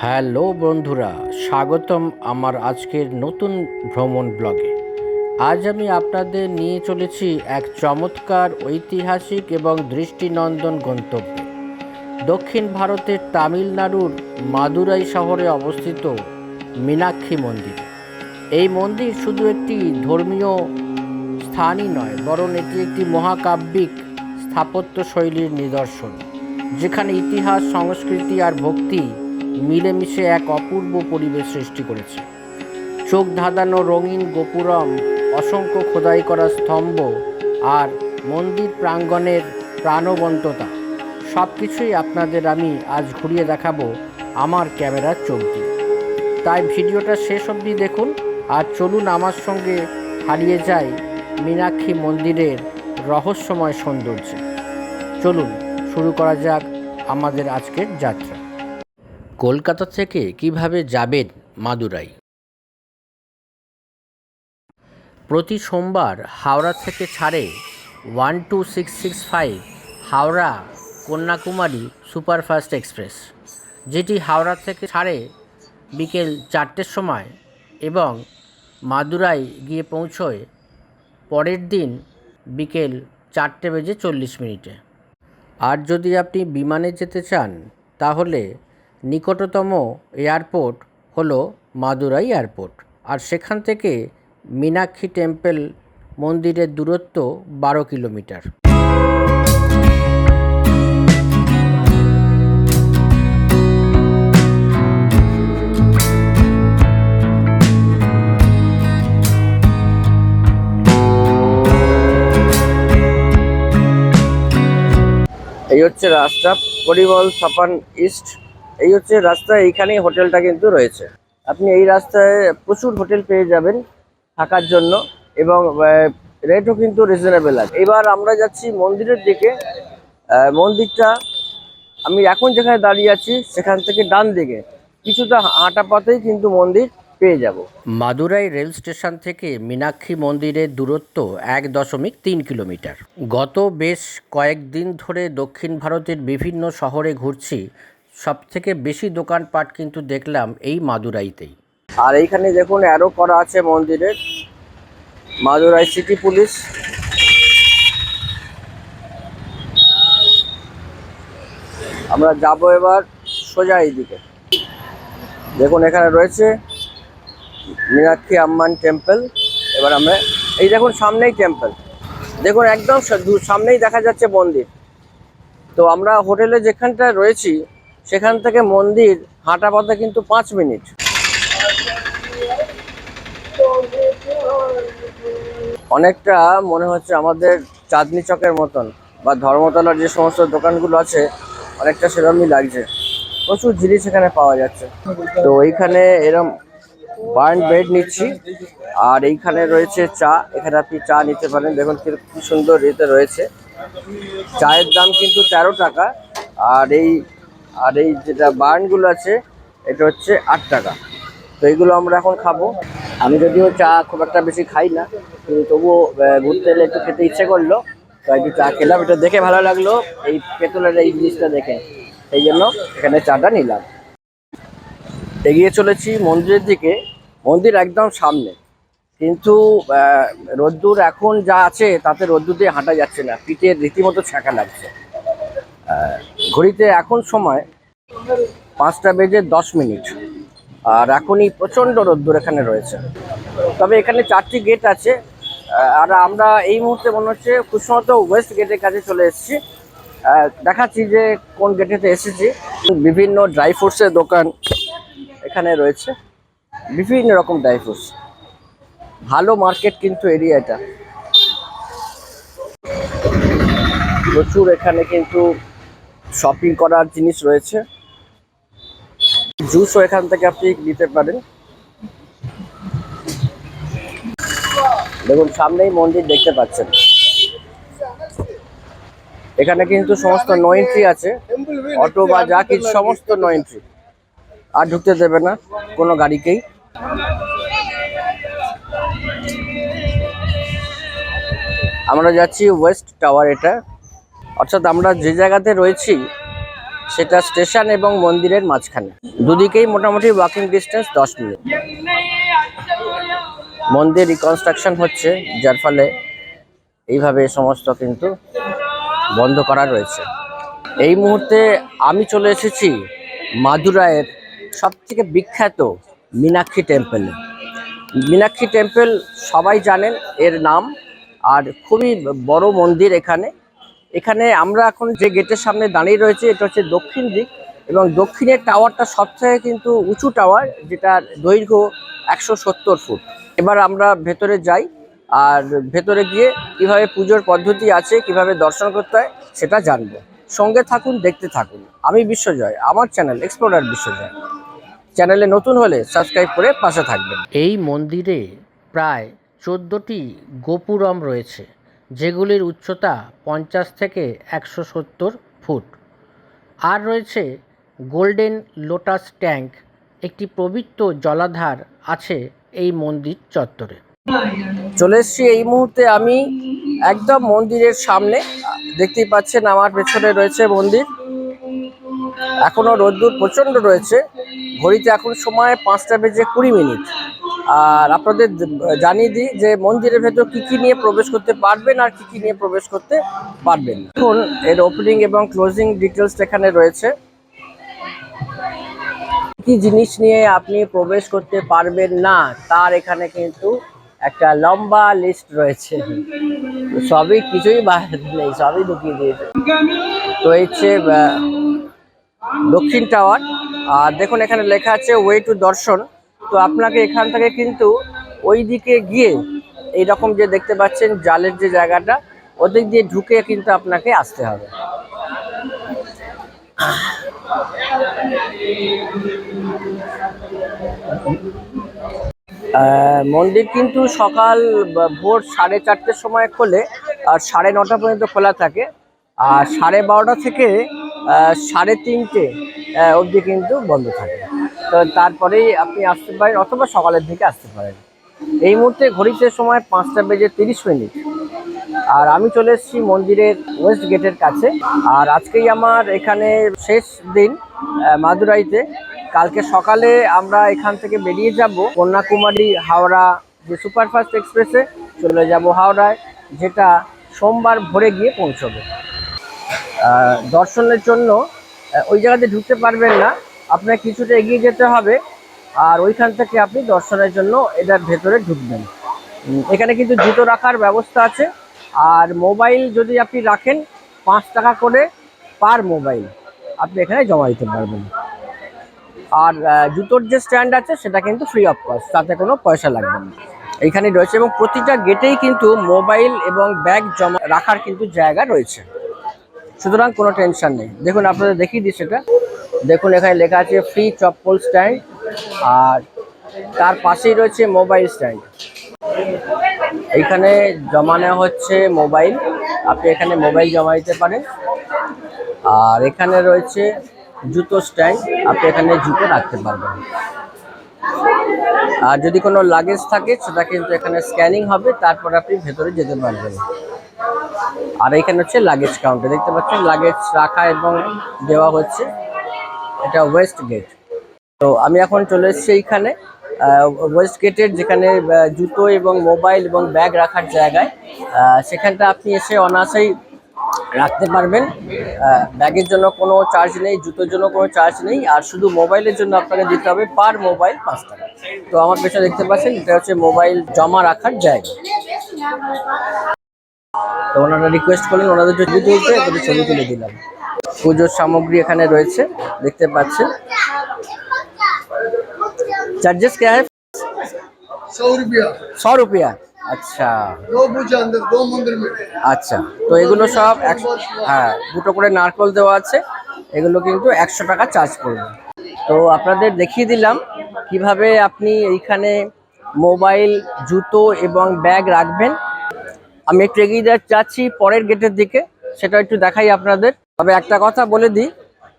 Hello বন্ধুরা, স্বাগতম আমার আজকের নতুন ভ্রমণ ব্লগে। আজ আমি আপনাদের নিয়ে চলেছি এক চমৎকার ঐতিহাসিক এবং দৃষ্টিনন্দন গন্তব্যে। দক্ষিণ ভারতের তামিলনাড়ুর মাদুরাই শহরে অবস্থিত মীনাক্ষী মন্দির। এই মন্দির শুধু একটি ধর্মীয় স্থানই নয়, বরং এটি একটি মহাকাব্যিক স্থাপত্য শৈলীর নিদর্শন। যেখানে ইতিহাস, সংস্কৃতি আর ভক্তি মিলেমিশে এক অপূর্ব পরিবেশ সৃষ্টি করেছে। চোখ ধাঁধানো রঙিন গোপুরম, অসংখ্য খোদাই করা স্তম্ভ আর মন্দির প্রাঙ্গণের প্রাণবন্ততা সব কিছুই আপনাদের আমি আজ ঘুরিয়ে দেখাবো আমার ক্যামেরার চোখ। দিয়ে তাই ভিডিওটা শেষ অবধি দেখুন আর চলুন আমার সঙ্গে হারিয়ে যাই মীনাক্ষী মন্দিরের রহস্যময় সৌন্দর্যে। চলুন। শুরু করা যাক আমাদের আজকের যাত্রা। কলকাতা থেকে কীভাবে যাবেন মাদুরাই? প্রতি সোমবার হাওড়া থেকে ছাড়ে one two six six five Howrah Kanyakumari superfast express, যেটি হাওড়া থেকে ছাড়ে বিকেল চারটের সময় এবং মাদুরাই গিয়ে পৌঁছয় পরের দিন বিকেল চারটে বেজে চল্লিশ মিনিটে। আর যদি আপনি বিমানে যেতে চান, তাহলে নিকটতম এয়ারপোর্ট হলো মাদুরাই এয়ারপোর্ট। আর সেখান থেকে মীনাক্ষী টেম্পেল মন্দিরের দূরত্ব বারো কিলোমিটার। এই হচ্ছে রাস্তা পরিমল সাপান ইস্ট। এই হচ্ছে রাস্তা, এইখানেই হোটেলটা কিন্তু রয়েছে। আপনি এই রাস্তায় প্রচুর হোটেল পেয়ে যাবেন থাকার জন্য এবং রেটও কিন্তু রিজনেবল আছে। এবার আমরা যাচ্ছি মন্দিরের দিকে। মন্দিরটা আমি এখন যেখানে দাঁড়িয়ে আছি, সেখান থেকে ডান দিকে। কিছুটা হাঁটা পথেই কিন্তু মন্দির। পেয়ে যাব। মাদুরাই রেল স্টেশন থেকে মীনাক্ষী মন্দিরের দূরত্ব এক দশমিক তিন কিলোমিটার। গত বেশ কয়েকদিন ধরে দক্ষিণ ভারতের বিভিন্ন শহরে ঘুরছি। সব থেকে বেশি দোকানপাট কিন্তু দেখলাম এই মাদুরাইতেই। আর এইখানে দেখুন অ্যারো করা আছে মন্দিরের। মাদুরাই সিটি পুলিশ আমরা যাব এবার সোজা এইদিকে। দেখুন এখানে রয়েছে মীনাক্ষী আম্মান টেম্পল। এবার আমরা, এই দেখুন সামনেই টেম্পল। দেখুন একদম সামনেই দেখা যাচ্ছে মন্দির। তো আমরা হোটেলে যেখানটায় রয়েছি, সেখান থেকে মন্দির হাঁটা পথে কিন্তু পাঁচ মিনিট। অনেকটা মনে হচ্ছে আমাদের চাঁদনি চকের মতন বা ধর্মতলার যে সমস্ত দোকানগুলো আছে, অনেকটা সেরকমই লাগছে। প্রচুর জিনিস এখানে পাওয়া যাচ্ছে। তো এইখানে এরম বার্ন বেড নিচ্ছি। আর এইখানে রয়েছে চা। এখানে আপনি চা নিতে পারেন। দেখুন কি সুন্দর এতে রয়েছে। চায়ের দাম কিন্তু তেরো টাকা। আর এই আর এই যেটা বার্নগুলো আছে, এটা হচ্ছে আট টাকা। তো এইগুলো আমরা এখন খাব। আমি যদিও চা খুব একটা বেশি খাই না, কিন্তু তবুও ঘুরতে এলে একটু খেতে ইচ্ছে করল। তো একটু চা খেলাম। এটা দেখে ভালো লাগল। এই পেতলের এই জিনিসটা দেখে। সেই জন্য এখানে চাটা নিলাম। এগিয়ে চলেছি মন্দিরের দিকে। মন্দির একদম সামনে। কিন্তু রোদ্দুর এখন যা আছে তাতে রোদ্দুর দিয়ে হাঁটা যাচ্ছে না। পিঠে রীতিমতো ছ্যাঁকা লাগছে। ঘড়িতে এখন সময় পাঁচটা বেজে দশ মিনিট। আর এখনই প্রচণ্ড রোদ্দুর এখানে রয়েছে। তবে এখানে চারটি গেট আছে। আর আমরা এই মুহূর্তে মনে হচ্ছে সম্ভবত ওয়েস্ট গেটের কাছে চলে এসেছি। দেখাচ্ছি যে কোন গেটেতে এসেছি। বিভিন্ন ড্রাই ফ্রুটসের দোকান। এখানে রয়েছে বিভিন্ন রকম ড্রাই ফ্রুটস ভালো মার্কেট কিন্তু এরিয়া এটা। প্রচুর এখানে কিন্তু শপিং করার জিনিস রয়েছে। জুসও এখান থেকে আপনি নিতে পারেন। দেখুন, সামনেই মন্দির দেখতে পাচ্ছেন। এখানে কিন্তু সমস্ত নো এন্ট্রি আছে। অটো বা যা কিছু, সমস্ত নো এন্ট্রি আর ঢুকতে দেবে না কোনো গাড়িকেই। আমরা যাচ্ছি ওয়েস্ট টাওয়ার এটা। অর্থাৎ আমরা যে জায়গাতে রয়েছি, সেটা স্টেশন এবং মন্দিরের মাঝখানে। দুদিকেই মোটামুটি ওয়াকিং ডিস্টেন্স দশ মিনিট। মন্দির রিকনস্ট্রাকশন হচ্ছে, যার ফলে এইভাবে সমস্ত কিন্তু বন্ধ করা রয়েছে। এই মুহূর্তে আমি চলে এসেছি মাদুরাইয়ের সব থেকে বিখ্যাত মীনাক্ষী টেম্পলে। মীনাক্ষী টেম্পল সবাই জানেন এর নাম, আর খুবই বড় মন্দির এখানে। এখানে আমরা এখন যে গেটের সামনে দাঁড়িয়ে রয়েছে, এটা হচ্ছে দক্ষিণ দিক এবং দক্ষিণের টাওয়ারটা সবথেকে কিন্তু উঁচু টাওয়ার যেটা দৈর্ঘ্য একশো সত্তর ফুট। এবার আমরা ভেতরে যাই, আর ভেতরে গিয়ে কীভাবে পুজোর পদ্ধতি আছে, কীভাবে দর্শন করতে হয়, সেটা জানব। সঙ্গে থাকুন, দেখতে থাকুন। আমি বিশ্বজয়, আমার চ্যানেল এক্সপ্লোরার বিশ্বজয়। চ্যানেলে নতুন হলে সাবস্ক্রাইব করে পাশে থাকবেন। এই মন্দিরে প্রায় চোদ্দোটি গোপুরম রয়েছে যেগুলির উচ্চতা পঞ্চাশ থেকে একশো সত্তর ফুট। আর রয়েছে গোল্ডেন লোটাস ট্যাঙ্ক একটি পবিত্র জলাধার আছে এই মন্দির চত্বরে। চলে এসছি এই মুহূর্তে আমি একদম মন্দিরের সামনে। দেখতেই পাচ্ছেন আমার পেছনে রয়েছে মন্দির। এখনও রোদ্দুর প্রচণ্ড রয়েছে। ঘড়িতে এখন সময় পাঁচটা বেজে কুড়ি মিনিট। আর আপনাদের জানিয়ে দিই যে মন্দিরের ভেতর কি কি নিয়ে প্রবেশ করতে পারবেন আর কি কি নিয়ে প্রবেশ করতে পারবেন। এখন এর ওপেনিং এবং ক্লোজিং ডিটেলস এখানে রয়েছে। কি জিনিস নিয়ে আপনি প্রবেশ করতে পারবেন না, তার এখানে কিন্তু একটা লম্বা লিস্ট রয়েছে। সবই কিছুই বাইরে নেই, সবই ঢুকিয়ে দিয়েছে। তো হচ্ছে দক্ষিণ টাওয়ার। আর দেখুন, এখানে লেখা আছে ওয়ে টু দর্শন। তো আপনাকে এখান থেকে কিন্তু ওই দিকে গিয়ে এই রকম যে দেখতে পাচ্ছেন জালের যে জায়গাটা, ওদিক দিয়ে ঢুকে কিন্তু আপনাকে আসতে হবে। মন্দির কিন্তু সকাল ভোর সাড়ে চারটের সময় খোলে, আর সাড়ে নটা পর্যন্ত খোলা থাকে। আর সাড়ে বারোটা থেকে সাড়ে তিনটে অবধি কিন্তু বন্ধ থাকে। তো তারপরেই আপনি আসতে পারেন অথবা সকালের দিকে আসতে পারেন। এই মুহূর্তে ঘড়িতে সময় পাঁচটা বেজে তিরিশ মিনিট। আর আমি চলে এসেছি মন্দিরের ওয়েস্ট গেটের কাছে। আর আজকেই আমার এখানে শেষ দিন মাদুরাইতে। কালকে সকালে আমরা এখান থেকে বেরিয়ে যাব কন্যাকুমারী হাওড়া, যে সুপারফাস্ট এক্সপ্রেসে। চলে যাব হাওড়ায়, যেটা সোমবার ভোরে গিয়ে পৌঁছবে। দর্শনের জন্য ওই জায়গাতে ঢুকতে পারবেন না। আপনার কিছুটা এগিয়ে যেতে হবে, আর ওইখান থেকে আপনি দর্শনের জন্য এটার ভেতরে ঢুকবেন। এখানে কিন্তু জুতো রাখার ব্যবস্থা আছে, আর মোবাইল যদি আপনি রাখেন, পাঁচ টাকা করে পার মোবাইল আপনি এখানে জমা দিতে পারবেন। আর জুতোর যে স্ট্যান্ড আছে, সেটা কিন্তু ফ্রি অফ কস্ট তাতে কোনো পয়সা লাগবে না। এইখানে রয়েছে এবং প্রতিটা গেটেই কিন্তু মোবাইল এবং ব্যাগ জমা রাখার কিন্তু জায়গা রয়েছে। সুতরাং কোনো টেনশন নেই। দেখুন, আপনাদের দেখিয়ে দিই সেটা। দেখুন, এখানে লেখা আছে ফ্রি চপ্পল স্ট্যান্ড আর তার পাশেই রয়েছে মোবাইল স্ট্যান্ড এইখানে জমা নেওয়া হচ্ছে মোবাইল আপনি এখানে মোবাইল জমা দিতে পারেন। আর এখানে রয়েছে জুতো স্ট্যান্ড আপনি এখানে জুতো রাখতে পারবেন। আর যদি কোনো লাগেজ থাকে, সেটা কিন্তু এখানে স্ক্যানিং হবে। তারপর আপনি ভেতরে যেতে পারবেন। আর এখানে হচ্ছে লাগেজ কাউন্টার দেখতে পাচ্ছেন? লাগেজ রাখা এবং দেওয়া হচ্ছে। এটা ওয়েস্ট গেট তো আমি এখন চলে এসেছি এইখানে। ওয়েস্ট গেটের যেখানে জুতো এবং মোবাইল এবং ব্যাগ রাখার জায়গায় সেখানটা আপনি এসে অনায়াসেই রাখতে পারবেন। ব্যাগের জন্য কোনো চার্জ নেই, জুতোর জন্য কোনো চার্জ নেই, আর শুধু মোবাইলের জন্য আপনাকে দিতে হবে পার মোবাইল পাঁচ টাকা। তো আমার পেছনে দেখতে পাচ্ছেন, এটা হচ্ছে মোবাইল জমা রাখার জায়গা। তো ওনারা রিকোয়েস্ট করলেন ওনাদের ছবি তুলতে একটু ছবি তুলে দিলাম পুজোর সামগ্রী এখানে রয়েছে দেখতে পাচ্ছেন चार्जेस क्या है सौ रुपया सौ रुपया अच्छा दो पूजा अंदर दो मंदिर में আচ্ছা তো এগুলো সব একশো হ্যাঁ দুটো করে নারকল দেওয়া আছে এগুলো কিন্তু একশো টাকা চার্জ করবে তো আপনাদের দেখিয়ে দিলাম কিভাবে আপনি এইখানে মোবাইল জুতো এবং ব্যাগ রাখবেন আমি একটু এগিয়ে যাচ্ছি পরের গেটের দিকে, সেটা একটু দেখাই আপনাদের। তবে একটা কথা বলে দিই,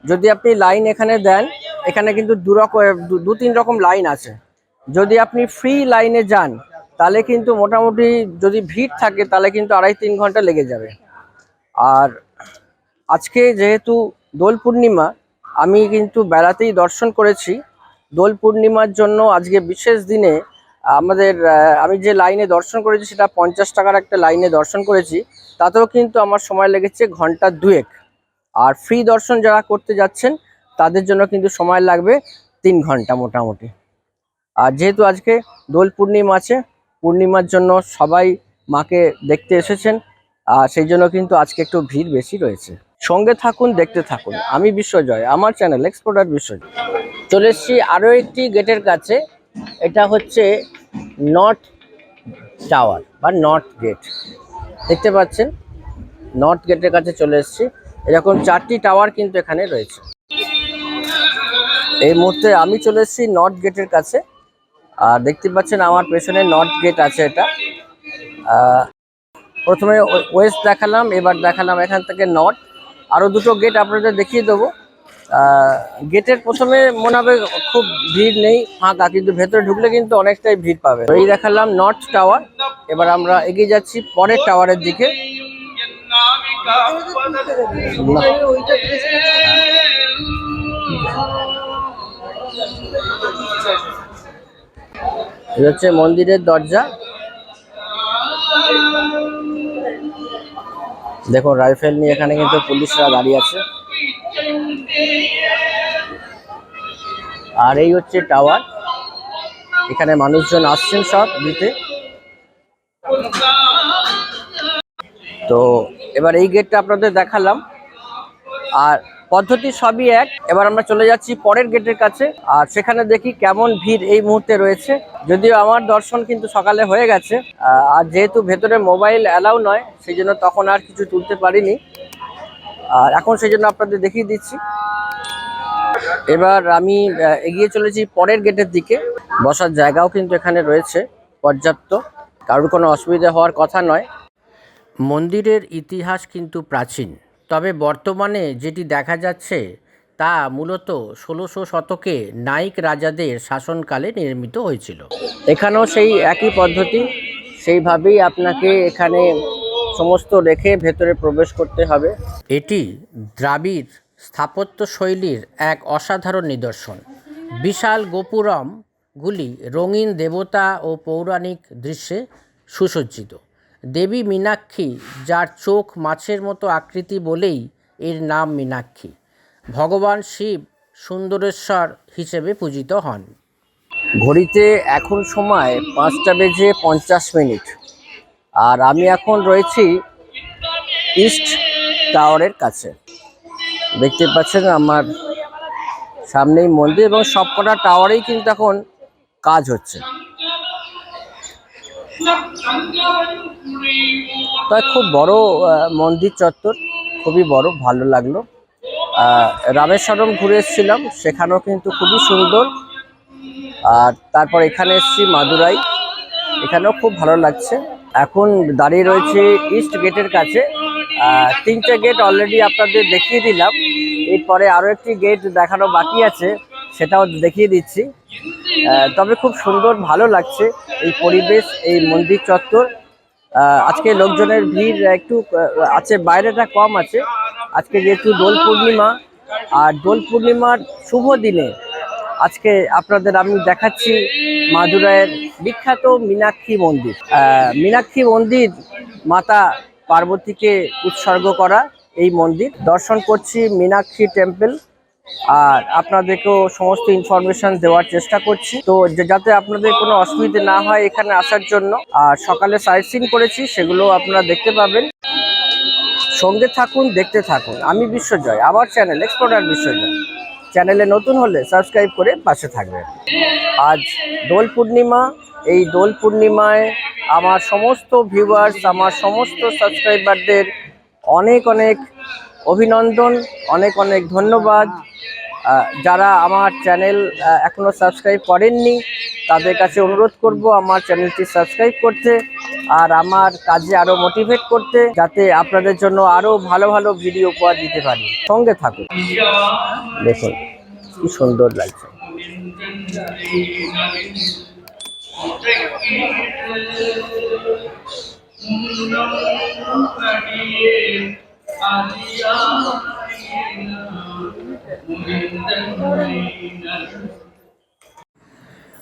যদি আপনি লাইন এখানে দেন, এখানে কিন্তু দু রকম দু- দু তিন রকম লাইন আছে। যদি আপনি ফ্রি লাইনে যান, তাহলে কিন্তু মোটামুটি যদি ভিড় থাকে, তাহলে কিন্তু আড়াই তিন ঘণ্টা লেগে যাবে। আর আজকে যেহেতু দোল পূর্ণিমা, আমি কিন্তু বেড়াতেই দর্শন করেছি। দোল পূর্ণিমার জন্য আজকে বিশেষ দিনে আমাদের আমি যে লাইনে দর্শন করেছি সেটা পঞ্চাশ টাকার একটা লাইনে দর্শন করেছি, তাতেও কিন্তু আমার সময় লেগেছে ঘণ্টা দুয়েক। আর ফ্রি দর্শন যারা করতে যাচ্ছেন, তাদের জন্য কিন্তু সময় লাগবে তিন ঘণ্টা মোটামুটি। আর যেহেতু আজকে দোল পূর্ণিমা আছে, পূর্ণিমার জন্য সবাই মাকে দেখতে এসেছেন, আর সেই জন্য কিন্তু আজকে একটু ভিড় বেশি রয়েছে। সঙ্গে থাকুন, দেখতে থাকুন। আমি বিশ্বজয়, আমার চ্যানেল এক্সপোর্টার বিশ্বজয়। চলে এসেছি আরও একটি গেটের কাছে, এটা হচ্ছে নর্থ টাওয়ার বা নর্থ গেট। দেখতে পাচ্ছেন, নর্থ গেটের কাছে চলে এসেছি। এরকম চারটি টাওয়ার কিন্তু এখানে রয়েছে। এই মুহূর্তে আমি চলে এসেছি নর্থ গেটের কাছে। আর দেখতে পাচ্ছেন, আমার পেছনে নর্থ গেট আছে এটা। প্রথমে ওয়েস্ট দেখালাম, এবার দেখালাম এখান থেকে নর্থ। আরও দুটো গেট আপনাদের দেখিয়ে দেবো। গেটের প্রথমে মনে হবে খুব ভিড় নেই, ফাঁকা, কিন্তু ভেতরে ঢুকলে কিন্তু অনেকটাই ভিড় পাবে। এই দেখালাম নর্থ টাওয়ার এবার আমরা এগিয়ে যাচ্ছি পরের টাওয়ারের দিকে। হচ্ছে মন্দিরের দরজা। দেখুন, রাইফেল নিয়ে এখানে কিন্তু পুলিশরা দাঁড়িয়ে আছে। আর এই হচ্ছে টাওয়ার। এখানে মানুষজন আসছেন সব দিতে। তো এবার এই গেটটা আপনাদের দেখালাম। আর পদ্ধতি সবই এক। এবার আমরা চলে যাচ্ছি পরের গেটের কাছে। আর সেখানে দেখি কেমন ভিড় এই মুহূর্তে রয়েছে। যদিও আমার দর্শন কিন্তু সকালে হয়ে গেছে। আর যেহেতু ভেতরে মোবাইল অ্যালাউ নয়, সেই জন্য তখন আর কিছু তুলতে পারিনি। আর এখন সেই জন্য আপনাদের দেখিয়ে দিচ্ছি। এবার আমি এগিয়ে চলেছি পরের গেটের দিকে। বসার জায়গাও কিন্তু এখানে রয়েছে পর্যাপ্ত। কারোর কোনো অসুবিধা হওয়ার কথা নয়। মন্দিরের ইতিহাস কিন্তু প্রাচীন। তবে বর্তমানে যেটি দেখা যাচ্ছে, তা মূলত ষোলোশো শতকে নাইক রাজাদের শাসনকালে নির্মিত হয়েছিল। এখানেও সেই একই পদ্ধতি। সেইভাবেই আপনাকে এখানে সমস্ত রেখে ভেতরে প্রবেশ করতে হবে। এটি দ্রাবিড় স্থাপত্য শৈলীর এক অসাধারণ নিদর্শন। বিশাল গোপুরমগুলি রঙিন দেবতা ও পৌরাণিক দৃশ্যে সুসজ্জিত। দেবী মীনাক্ষী যার চোখ মাছের মতো আকৃতি বলেই এর নাম মীনাক্ষী। ভগবান শিব সুন্দরেশ্বর হিসেবে পূজিত হন। ঘড়িতে এখন সময় পাঁচটা বেজে পঞ্চাশ মিনিট। আর আমি এখন রয়েছি ইস্ট টাওয়ারের কাছে। দেখতে পাচ্ছেন আমার সামনেই মন্দির এবং সবকটা টাওয়ারেই কিন্তু এখন কাজ হচ্ছে। তাই খুব বড় মন্দির চত্বর, খুবই বড়, ভালো লাগল। রামেশ্বরম ঘুরে এসেছিলাম, সেখানেও কিন্তু খুবই সুন্দর। আর তারপর এখানে এসেছি মাদুরাই, এখানেও খুব ভালো লাগছে। এখন দাঁড়িয়ে রয়েছে ইস্ট গেটের কাছে। তিনটে গেট অলরেডি আপনাদের দেখিয়ে দিলাম। এরপরে আরও একটি গেট দেখানো বাকি আছে, সেটাও দেখিয়ে দিচ্ছি। তবে খুব সুন্দর, ভালো লাগছে এই পরিবেশ, এই মন্দির চত্বর। আজকে লোকজনের ভিড় একটু আছে, বাইরেটা কম আছে। আজকে যেহেতু দোল পূর্ণিমা, আর দোল পূর্ণিমার শুভ দিনে আজকে আপনাদের আমি দেখাচ্ছি মাদুরাইয়ের বিখ্যাত মীনাক্ষী মন্দির। মীনাক্ষী মন্দির মাতা পার্বতীকে উৎসর্গ করা এই মন্দির। দর্শন করছি মীনাক্ষী টেম্পল। আর আপনাদেরকেও সমস্ত ইনফরমেশন দেওয়ার চেষ্টা করছি। তো যাতে আপনাদের কোনো অসুবিধে না হয় এখানে আসার জন্য। আর সকালে সাইট সিন করেছি, সেগুলো আপনারা দেখতে পাবেন। সঙ্গে থাকুন, দেখতে থাকুন। আমি বিশ্বজয়, আমার চ্যানেল এক্সপোর্টার বিশ্বজয়। চ্যানেলে নতুন হলে সাবস্ক্রাইব করে পাশে থাকবেন আজ দোল পূর্ণিমা, এই দোল পূর্ণিমায় আমার সমস্ত ভিউয়ার্স আমার সমস্ত সাবস্ক্রাইবারদের অনেক অনেক অভিনন্দন, অনেক অনেক ধন্যবাদ। যারা আমার চ্যানেল এখনও সাবস্ক্রাইব করেননি, তাদের কাছে অনুরোধ করব আমার চ্যানেলটি সাবস্ক্রাইব করতে। আর আমার কাজে আরও মোটিভেট করতে, যাতে আপনাদের জন্য আরও ভালো ভালো ভিডিও উপহার দিতে পারি। সঙ্গে থাকুন। দেখুন, কি সুন্দর লাগছে।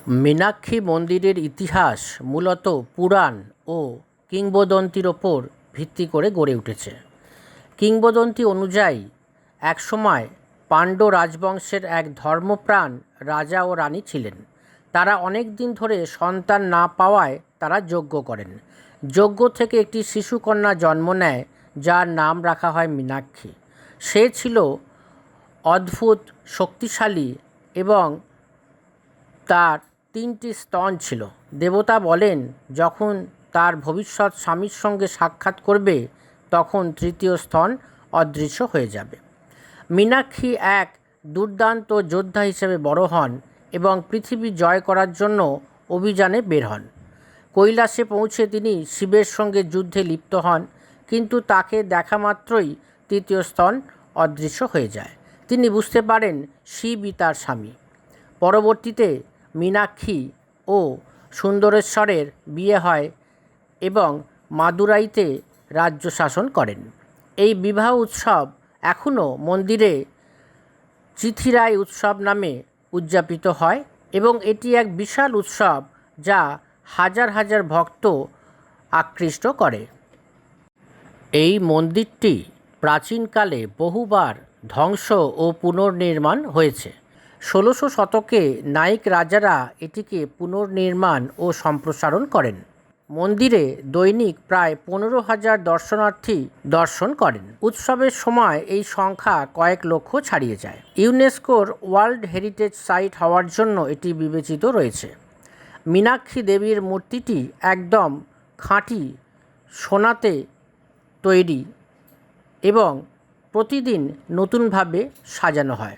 মীনাক্ষী মন্দিরের ইতিহাস মূলত পুরাণ ও কিংবদন্তির ওপর ভিত্তি করে গড়ে উঠেছে। কিংবদন্তি অনুযায়ী, একসময় পাণ্ড রাজবংশের এক ধর্মপ্রাণ রাজা ও রানী ছিলেন। তারা অনেক দিন ধরে সন্তান না পাওয়ায় তারা যজ্ঞ করেন। যজ্ঞ থেকে একটি শিশুকন্যা জন্ম নেয়, যার নাম রাখা হয় মীনাক্ষী। সে ছিল অদ্ভুত, শক্তিশালী এবং তার তিনটি স্তন ছিল। দেবতা বলেন, যখন তার ভবিষ্যৎ স্বামীর সঙ্গে সাক্ষাৎ করবে, তখন তৃতীয় স্তন অদৃশ্য হয়ে যাবে। মীনাক্ষী এক দুর্দান্ত যোদ্ধা হিসেবে বড় হন এবং পৃথিবী জয় করার জন্য অভিযানে বের হন। কৈলাসে পৌঁছে তিনি শিবের সঙ্গে যুদ্ধে লিপ্ত হন, কিন্তু তাকে দেখা মাত্রই তৃতীয় স্তন অদৃশ্য হয়ে যায়। তিনি বুঝতে পারেন, শিবই তার স্বামী। পরবর্তীতে মীনাক্ষী ও সুন্দরেশ্বরের বিয়ে হয় এবং মাদুরাইতে রাজ্য শাসন করেন। এই বিবাহ উৎসব এখনও মন্দিরে চিথিরাই উৎসব নামে উদযাপিত হয় এবং এটি এক বিশাল উৎসব যা হাজার হাজার ভক্ত আকৃষ্ট করে। এই মন্দিরটি প্রাচীনকালে বহুবার ধ্বংস ও পুনর্নির্মাণ হয়েছে। ষোলোশো শতকে নাইক রাজারা এটিকে পুনর্নির্মাণ ও সম্প্রসারণ করেন। মন্দিরে দৈনিক প্রায় পনেরো হাজার দর্শনার্থী দর্শন করেন। উৎসবের সময় এই সংখ্যা কয়েক লক্ষ ছাড়িয়ে যায়। ইউনেস্কোর ওয়ার্ল্ড হেরিটেজ সাইট হওয়ার জন্য এটি বিবেচিত রয়েছে। মীনাক্ষী দেবীর মূর্তিটি একদম খাঁটি সোনাতে তৈরি এবং প্রতিদিন নতুনভাবে সাজানো হয়।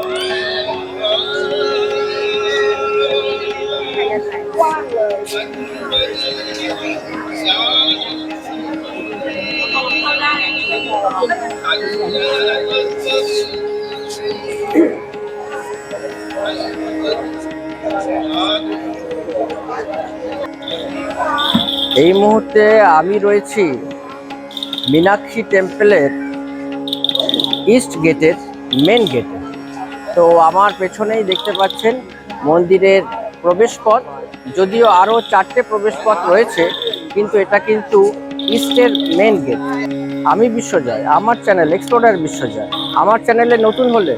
এই মুহূর্তে আমি রয়েছি মীনাক্ষী টেম্পলের ইস্ট গেটের মেন গেটে। তো আমার পেছনেই দেখতে পাচ্ছেন মন্দিরের প্রবেশপথ। যদিও আরও চারটে প্রবেশপথ রয়েছে, কিন্তু এটা কিন্তু ইস্টের মেন গেট আমি বিশ্বজয়, আমার চ্যানেল এক্সপ্লোরার বিশ্বজয়। আমার চ্যানেলে নতুন হলে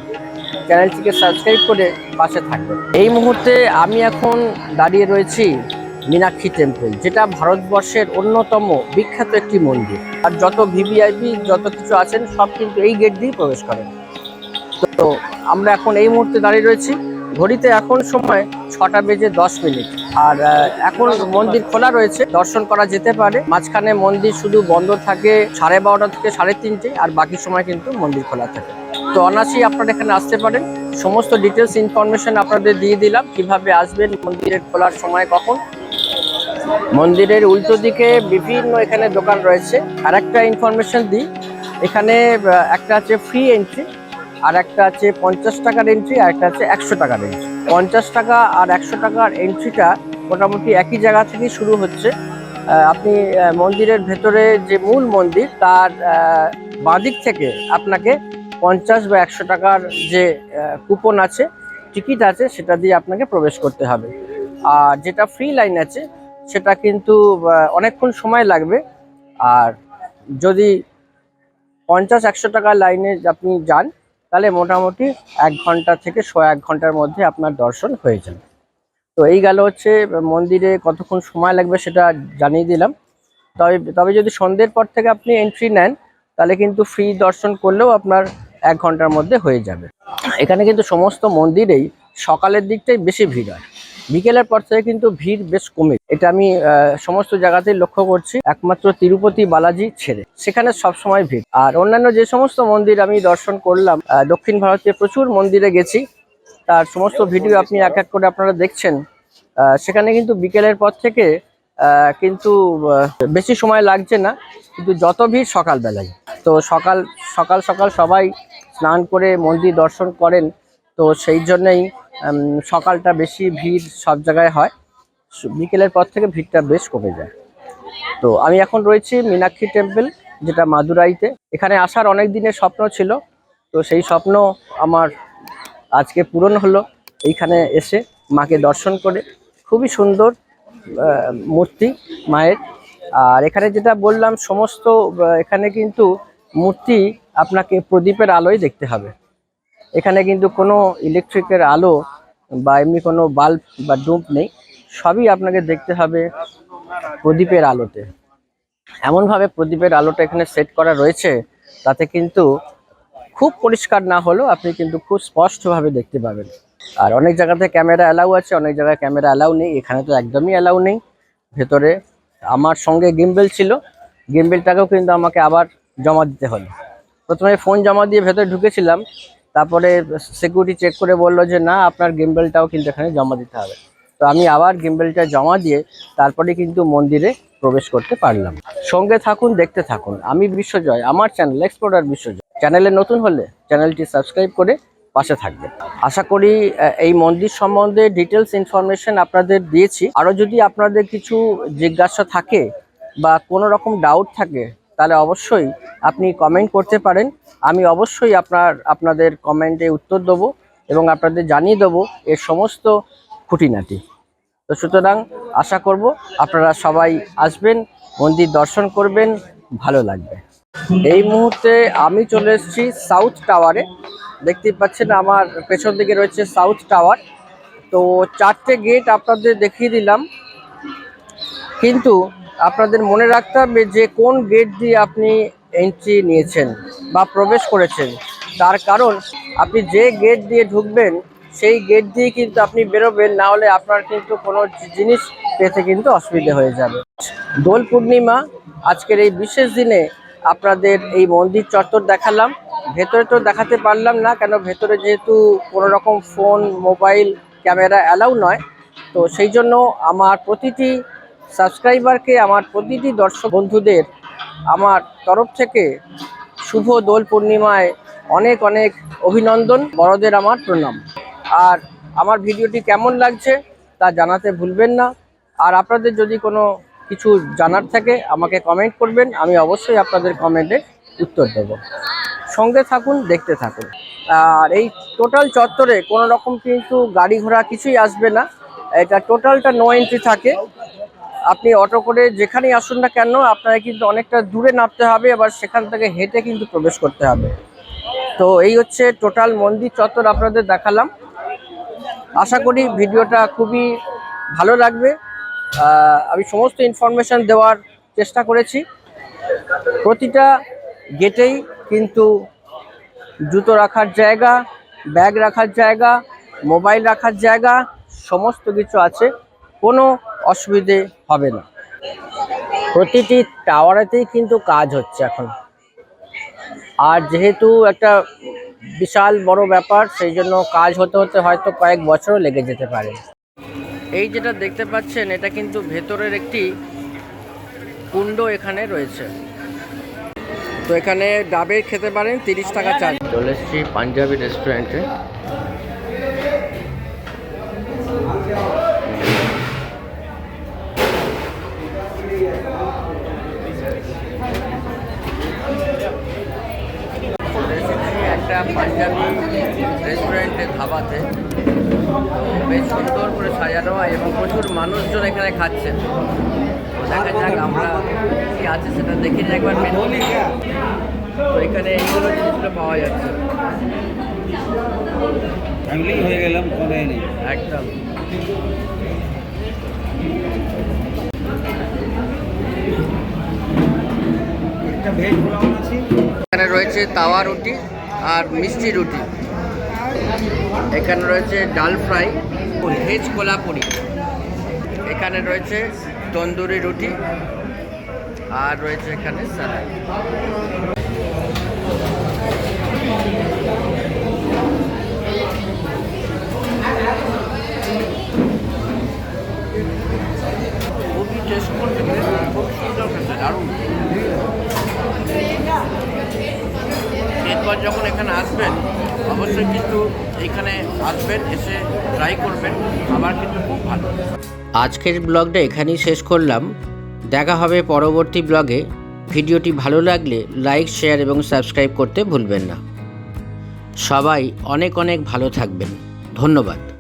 চ্যানেলটিকে সাবস্ক্রাইব করে পাশে থাকবেন। এই মুহূর্তে আমি এখন দাঁড়িয়ে রয়েছি মীনাক্ষী টেম্পল যেটা ভারতবর্ষের অন্যতম বিখ্যাত একটি মন্দির। আর যত ভিভিআইপি যত কিছু আছেন, সব কিন্তু এই গেট দিয়ে প্রবেশ করেন। তো আমরা এখন এই মুহূর্তে দাঁড়িয়ে রয়েছি। ঘড়িতে এখন সময় ছটা বেজে দশ মিনিট। আর এখন মন্দির খোলা রয়েছে, দর্শন করা যেতে পারে। মাঝখানে মন্দির শুধু বন্ধ থাকে সাড়ে বারোটা থেকে সাড়ে তিনটে, আর বাকি সময় কিন্তু মন্দির খোলা থাকে। তো অনায়াসেই আপনারা এখানে আসতে পারেন। সমস্ত ডিটেলস ইনফরমেশন আপনাদের দিয়ে দিলাম, কীভাবে আসবেন, মন্দিরের খোলার সময় কখন। মন্দিরের উল্টো দিকে বিভিন্ন এখানে দোকান রয়েছে। আর একটা ইনফরমেশন দিই, এখানে একটা আছে ফ্রি এন্ট্রি আর একটা আছে পঞ্চাশ টাকার এন্ট্রি আর একটা আছে একশো টাকার এন্ট্রি পঞ্চাশ টাকা আর একশো টাকার এন্ট্রিটা মোটামুটি একই জায়গা থেকে শুরু হচ্ছে। আপনি মন্দিরের ভেতরে যে মূল মন্দির, তার বাঁদিক থেকে আপনাকে পঞ্চাশ বা একশো টাকার যে কুপন আছে টিকিট আছে, সেটা দিয়ে আপনাকে প্রবেশ করতে হবে। আর যেটা ফ্রি লাইন আছে, সেটা কিন্তু অনেকক্ষণ সময় লাগবে। আর যদি পঞ্চাশ, একশো টাকার লাইনে আপনি যান তাহলে মোটামুটি এক ঘণ্টা থেকে শো এক ঘণ্টার মধ্যে আপনার দর্শন হয়ে যাবে। তো এই গেল হচ্ছে, মন্দিরে কতক্ষণ সময় লাগবে সেটা জানিয়ে দিলাম। তবে তবে যদি সন্ধ্যের পর থেকে আপনি এন্ট্রি নেন, তাহলে কিন্তু ফ্রি দর্শন করলেও আপনার এক ঘণ্টার মধ্যে হয়ে যাবে। এখানে কিন্তু সমস্ত মন্দিরেই সকালের দিকটাই বেশি ভিড় হয়। বিকেলের পর থেকে কিন্তু ভিড় বেশ কমে। এটা আমি সমস্ত জায়গাতেই লক্ষ্য করছি। একমাত্র তিরুপতি বালাজি ছেড়ে। সেখানে সবসময় ভিড়। আর অন্যান্য যে সমস্ত মন্দির আমি দর্শন করলাম দক্ষিণ ভারতে প্রচুর মন্দিরে গেছি। তার সমস্ত ভিডিও আপনি এক এক করে আপনারা দেখছেন। সেখানে কিন্তু বিকেলের পর থেকে কিন্তু বেশি সময় লাগছে না। কিন্তু যত ভিড় সকালবেলায়। তো সকাল সকাল সকাল সবাই স্নান করে মন্দির দর্শন করেন। তো সেই জন্যই সকালটা বেশি ভিড় সব জায়গায় হয়। বিকেলের পর থেকে ভিড়টা বেশ কমে যায়। তো আমি এখন রয়েছি মীনাক্ষী টেম্পল, যেটা মাদুরাইতে। এখানে আসার অনেক দিনের স্বপ্ন ছিল। তো সেই স্বপ্ন আমার আজকে পূরণ হলো। এইখানে এসে মাকে দর্শন করে। খুবই সুন্দর মূর্তি মায়ের। আর এখানে যেটা বললাম, সমস্ত এখানে কিন্তু মূর্তি আপনাকে প্রদীপের আলোয় দেখতে হবে। এখানে কিন্তু কোনো ইলেকট্রিকের আলো বা এমনি কোনো বাল্ব বা ডুব নেই। সবই আপনাকে দেখতে হবে প্রদীপের আলোতে। এমনভাবে প্রদীপের আলোটা এখানে সেট করা রয়েছে, তাতে কিন্তু খুব পরিষ্কার না হলেও আপনি কিন্তু খুব স্পষ্টভাবে দেখতে পাবেন। আর অনেক জায়গাতে ক্যামেরা অ্যালাউ আছে, অনেক জায়গায় ক্যামেরা অ্যালাউ নেই। এখানে তো একদমই অ্যালাউ নেই। ভেতরে আমার সঙ্গে গিম্বেল ছিল। গিম্বেলটাকেও কিন্তু আমাকে আবার জমা দিতে হলো। প্রথমে ফোন জমা দিয়ে ভেতরে ঢুকেছিলাম। তারপরে সিকিউরিটি চেক করে বলল যে, না, আপনার গিম্বেলটাও কিন্তু এখানে জমা দিতে হবে। তো আমি আবার গিম্বেলটা জমা দিয়ে তারপরে কিন্তু মন্দিরে প্রবেশ করতে পারলাম। সঙ্গে থাকুন, দেখতে থাকুন। আমি বিশ্বজয়, আমার চ্যানেল এক্সপ্লোরার বিশ্বজয়। চ্যানেলে নতুন হলে চ্যানেলটি সাবস্ক্রাইব করে পাশে থাকবে আশা করি এই মন্দির সম্বন্ধে ডিটেলস ইনফরমেশন আপনাদের দিয়েছি। আরও যদি আপনাদের কিছু জিজ্ঞাসা থাকে বা কোনো রকম ডাউট থাকে তাহলে অবশ্যই আপনি কমেন্ট করতে পারেন। আমি অবশ্যই আপনার, আপনাদের কমেন্টে উত্তর দেবো এবং আপনাদের জানিয়ে দেবো এর সমস্ত খুঁটিনাটি। তো সুতরাং আশা করব আপনারা সবাই আসবেন, মন্দির দর্শন করবেন, ভালো লাগবে। এই মুহূর্তে আমি চলে এসেছি সাউথ টাওয়ারে দেখতেই পাচ্ছেন আমার পেছন দিকে রয়েছে সাউথ টাওয়ার তো চারটে গেট আপনাদের দেখিয়ে দিলাম। কিন্তু আপনাদের মনে রাখতে হবে যে কোন গেট দিয়ে আপনি এন্ট্রি নিয়েছেন বা প্রবেশ করেছেন, তার কারণ আপনি যে গেট দিয়ে ঢুকবেন, সেই গেট দিয়ে কিন্তু আপনি বেরোবেন, না হলে আপনার কিন্তু কোনো জিনিস পেতে কিন্তু অসুবিধা হয়ে যাবে। দোল পূর্ণিমা, আজকের এই বিশেষ দিনে আপনাদের এই মন্দির চত্বর দেখালাম। ভেতরে তো দেখাতে পারলাম না, কেন ভেতরে যেহেতু কোনো রকম ফোন মোবাইল ক্যামেরা অ্যালাউ নয়, তো সেই জন্য আমার প্রতিটি সাবস্ক্রাইবারকে আমার প্রতিটি দর্শক বন্ধুদের আমার তরফ থেকে শুভ দোল পূর্ণিমায় অনেক অনেক অভিনন্দন, বড়দের আমার প্রণাম। আর আমার ভিডিওটি কেমন লাগছে তা জানাতে ভুলবেন না। আর আপনাদের যদি কোনো কিছু জানার থাকে, আমাকে কমেন্ট করবেন, আমি অবশ্যই আপনাদের কমেন্টে উত্তর দেব। সঙ্গে থাকুন, দেখতে থাকুন। আর এই টোটাল চত্বরে কোনো রকম কিন্তু গাড়ি ঘোড়া কিছুই আসবে না। এটা টোটালটা নো এন্ট্রি থাকে। আপনি অটো করে যেখানেই আসুন না কেন, আপনাকে কিন্তু অনেকটা দূরে নামতে হবে, আবার সেখান থেকে হেঁটে কিন্তু প্রবেশ করতে হবে। তো এই হচ্ছে টোটাল মন্দির চত্বর আপনাদের দেখালাম। আশা করি ভিডিওটা খুবই ভালো লাগবে। আমি সমস্ত ইনফরমেশন দেওয়ার চেষ্টা করেছি। প্রতিটা গেটেই কিন্তু জুতো রাখার জায়গা, ব্যাগ রাখার জায়গা, মোবাইল রাখার জায়গা, সমস্ত কিছু আছে। কোনো অসুবিধে হবে না। প্রতিটি টাওয়ারেতেই কিন্তু কাজ হচ্ছে এখন। আর যেহেতু একটা বিশাল বড় ব্যাপার, সেই জন্য কাজ হতে হতে হয়তো কয়েক বছরও লেগে যেতে পারে। এই যেটা দেখতে পাচ্ছেন, এটা কিন্তু ভেতরের একটি কুণ্ড এখানে রয়েছে। তো এখানে ডাবের খেতে পারেন, তিরিশ টাকা চার্জ চলে এসেছি পাঞ্জাবি রেস্টুরেন্টে একটা পাঞ্জাবি রেস্টুরেন্টে ধাবাতে তো বেশ সুন্দর করে সাজানো হয় এবং প্রচুর মানুষজন এখানে খাচ্ছেন দেখা যাক আমরা কি আছে সেটা দেখে একবার মেনু। তো এখানে এইগুলো জিনিসগুলো পাওয়া যাচ্ছে। হয়ে গেলাম একদম। এখানে রয়েছে তাওয়া রুটি আর মিষ্টি রুটি। এখানে রয়েছে ডাল ফ্রাই ভেজ কোলাপুরি এখানে রয়েছে তন্দুরি রুটি আর রয়েছে এখানে স্যালাড। খুবই টেস্ট করতে খুব সুন্দর খেতে, দারুণ। এরপর যখন এখানে আসবেন, অবশ্যই কিন্তু এখানে আসবেন, এসে ট্রাই করবেন, খাবার কিন্তু খুব ভালো। আজকের ব্লগটা এখানেই শেষ করলাম। দেখা হবে পরবর্তী ব্লগে ভিডিওটি ভালো লাগলে লাইক শেয়ার এবং সাবস্ক্রাইব করতে ভুলবেন না। সবাই অনেক অনেক ভালো থাকবেন। ধন্যবাদ।